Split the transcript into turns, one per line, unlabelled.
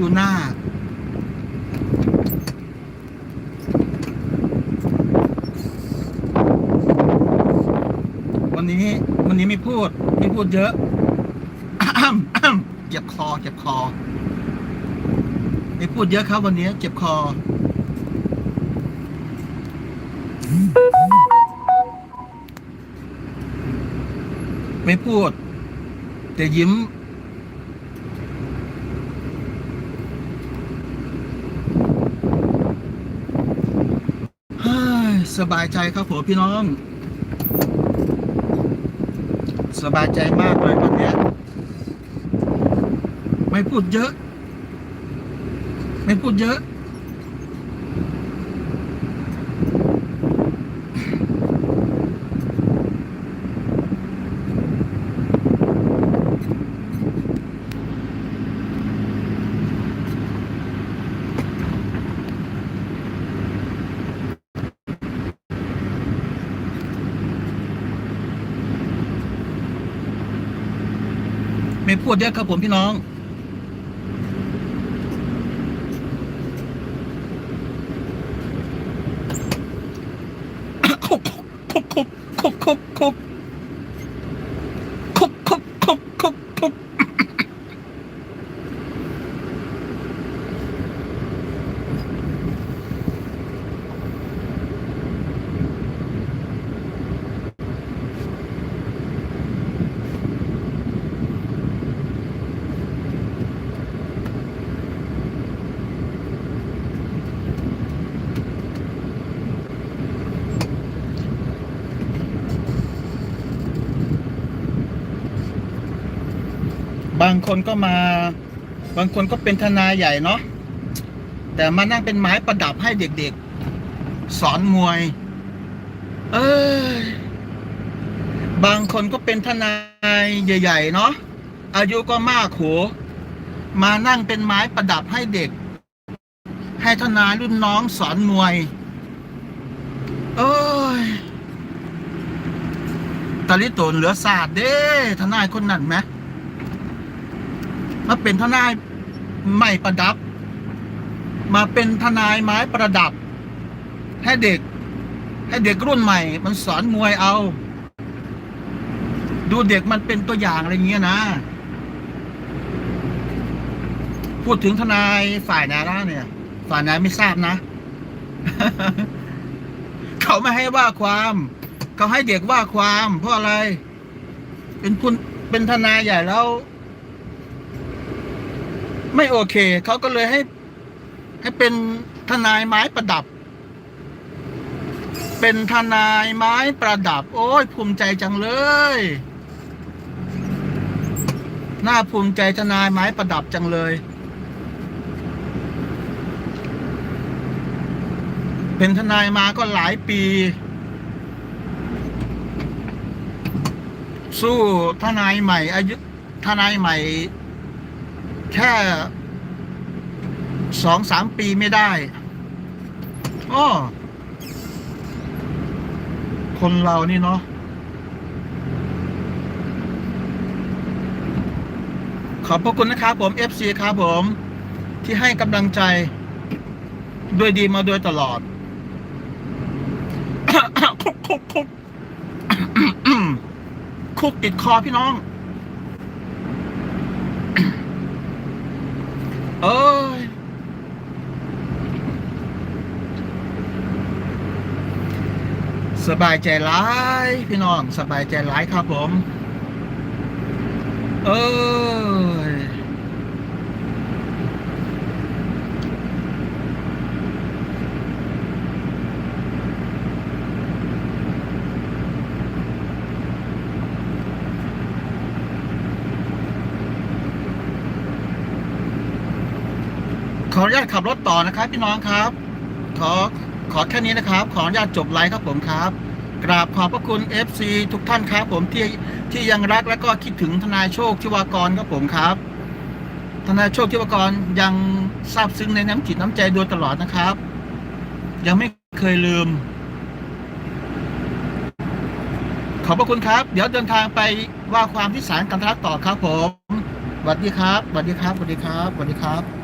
ดูหน้า วันนี้ วันนี้ไม่พูด ไม่พูดเยอะเจ็บคอ เจ็บคอ ไม่พูดเยอะครับ วันนี้ เจ็บคอไม่พูด แต่ยิ้ม เฮ้ย สบายใจครับผมพี่น้อง สบายใจมากเลยวันนี้ไม่พูดเยอะ ไม่พูดเยอะ ไม่พูดเยอะครับผมพี่น้องคุบคุบคุบคุบคุบคบคุบคุบคุบคุบคุบ บางคนก็มา บางคนก็เป็นทนายใหญ่เนาะแต่มานั่งเป็นไม้ประดับให้เด็กๆ สอนมวย เอ้ยบางคนก็เป็นทนายใหญ่ๆเนาะอายุก็มากโขมานั่งเป็นไม้ประดับให้เด็ก ให้ทนายรุ่นน้องสอนมวย เอ้ยตาลิโตนเหลือศาสตร์เด้ทนายคนนั้นไหม มาเป็นทนายใหม่ประดับ มาเป็นทนายไม้ประดับ ให้เด็ก ให้เด็กรุ่นใหม่ มันสอนมวยเอา ดูเด็กมันเป็นตัวอย่างอะไรเงี้ยนะ พูดถึงทนายฝ่ายนล่ะเนี่ย ฝ่ายไหนไม่ทราบนะ เขาไม่ให้ว่าความ เขาให้เด็กว่าความ เพราะอะไร เป็นคุณเป็นทนายใหญ่แล้ว ไม่โอเค เขาก็เลยให้ ให้เป็นทนายไม้ประดับ เป็นทนายไม้ประดับ โอ้ยภูมิใจจังเลยน่าภูมิใจทนายไม้ประดับจังเลยเป็นทนายมาก็หลายปี สู้ทนายใหม่อายุทนายใหม่ แค่สองสามปีไม่ได้อ้อคนเรานี่เนาะขอบพระคุณนะครับผม FC ครับผม ที่ให้กำลังใจด้วยดีมาโดยตลอดคุกคุกคุกคุกติดคอพี่น้อง เอ้ยสบายใจร้ายพี่น้อง สบายใจร้ายครับผม เอ้ย ข ออนุญาตขับรถต่อนะครับ พี่น้องครับ ขอขอแค่นี้นะครับ ขออนุญาตจบไลฟ์ครับผมครับ กราบขอบพระคุณ FC ทุกท่านครับ ผมที่ที่ยังรักและก็คิดถึงทนายโชคชิวากรครับผมครับ ทนายโชคชิวากรยังซาบซึ้งในน้ำจิตน้ำใจโดยตลอดนะครับ ยังไม่เคยลืม ขอบพระคุณครับ เดี๋ยวเดินทางไปว่าความที่ศาลกันทักต่อครับผมสวัสดีครับสวัสดีครับสวัสดีครับสวัสดีครับ